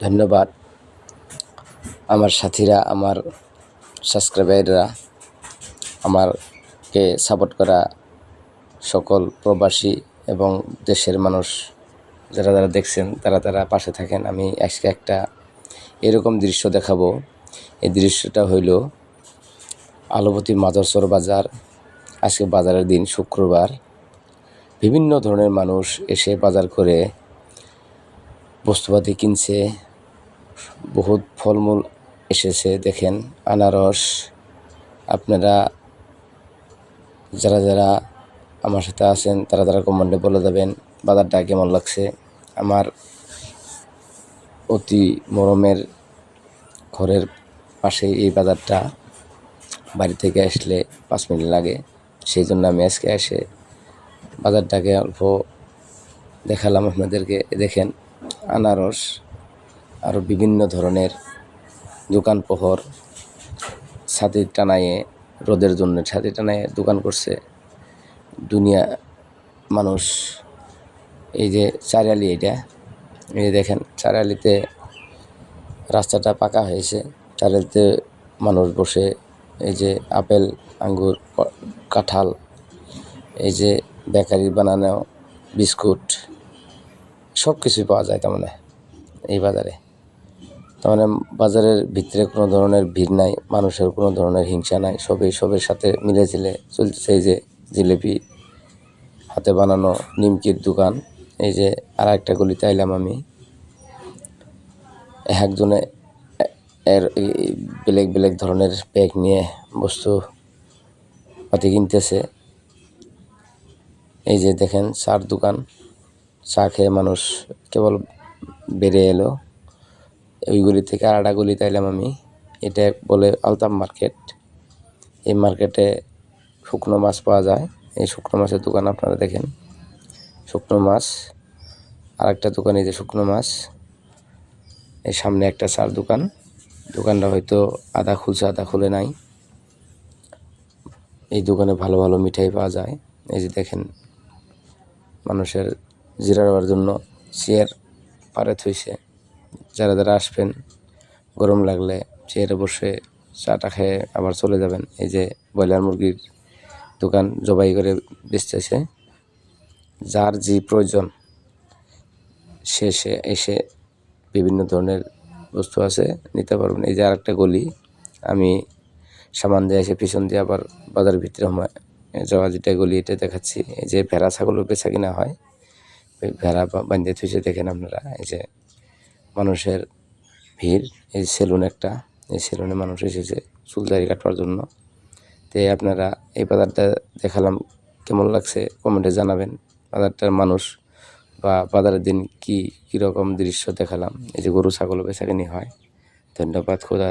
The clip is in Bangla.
ধন্যবাদ। আমার সাথীরা, আমার সাবস্ক্রাইবাররা, আমারকে সাপোর্ট করা সকল প্রবাসী এবং দেশের মানুষ যারা যারা দেখছেন, তারা তারা পাশে থাকেন। আমি আজকে একটা এরকম দৃশ্য দেখাবো। এই দৃশ্যটা হইল আলবতী মাদরসর বাজার। আজকে বাজারের দিন শুক্রবার। বিভিন্ন ধরনের মানুষ এসে বাজার করে বস্তুপাতি কিনছে। বহুত ফলমূল এসেছে, দেখেন, আনারস। আপনারা যারা যারা আমার সাথে আছেন, তারা তারা কমেন্টে বলে দেবেন বাজারটা কেমন লাগছে। আমার অতি মরমের ঘরের পাশে এই বাজারটা। বাড়ি থেকে আসলে পাঁচ মিনিট লাগে, সেই জন্য আমি আজকে এসে বাজারটাকে অল্প দেখালাম আপনাদেরকে। দেখেন, আনারস। আরও বিভিন্ন ধরনের দোকান পোহর ছাতি টানায়ে রোদের জন্য ছাতি টানায়ে দোকান করছে। দুনিয়া মানুষ, এই যে চারিয়ালি এটা, এই যে দেখেন চারিয়ালিতে রাস্তাটা পাকা হয়েছে। চারিয়ালিতে মানুষ বসে, এই যে আপেল, আঙ্গুর কাঁঠাল, এই যে বেকারি বানানো, বিস্কুট সব কিছুই পাওয়া যায় তার মানে এই বাজারে। তার মানে বাজারের ভিতরে কোনো ধরনের ভিড় নাই, মানুষের কোনো ধরনের হিংসা নাই, সবই সবের সাথে মিলে ঝিলে চলতেছে। এই যে জিলিপি হাতে বানানো নিমকির দোকান, এই যে আর একটা গলিতে আইলাম আমি। একজনে এর বেলেগ বেলেগ ধরনের ব্যাগ নিয়ে বস্তু পাতি কিনতেছে। এই যে দেখেন চার দোকান, চা খেয়ে মানুষ কেবল বেড়ে এলো। ওই গলি থেকে আর একটা গলিতে এলাম আমি। এটা বলে আলতাম মার্কেট। এই মার্কেটে শুকনো মাছ পাওয়া যায়। এই শুকনো মাছের দোকান আপনারা দেখেন। শুকনো মাছ আর একটা দোকান এই যে শুকনো মাছ। এর সামনে একটা চার দোকান। দোকানটা হয়তো আধা খুলছে, আধা খুলে নাই। এই দোকানে ভালো ভালো মিঠাই পাওয়া যায়। এই যে দেখেন, মানুষের জিরাবার জন্য চেয়ার পারে থইছে। যারা যারা আসবেন, গরম লাগলে চেয়ারে বসে চাটা খেয়ে আবার চলে যাবেন। এই যে ব্রয়লার মুরগির দোকান জবাই করে বেচতেছে যার যে প্রয়োজন, সে সে এসে বিভিন্ন ধরনের বস্তু আছে, নিতে পারবেন। এই যে আর একটা গলি, আমি সামান দিয়ে এসে পিছন দিয়ে আবার বাজার ভিতরে সময় যাওয়া যেটা গলি এটা দেখাচ্ছি। এই যে ভেড়া, ছাগলও বেচা কিনা হয়। ভেড়া বা- বাঁধিয়ে থুইছে দেখেন আপনারা। এই যে মানুষের ভিড়, এই সেলুন একটা। এই সেলুনে মানুষ এসেছে চুল দাড়ি কাটবার জন্য। তো আপনারা এই বাজারটা দেখালাম, কেমন লাগছে কমেন্টে জানাবেন। বাজারটার মানুষ বা বাজারের দিন কি কীরকম দৃশ্য দেখালাম। এই যে গরু, ছাগল, বেচাকিনি হয়। ধন্যবাদ, খোদা।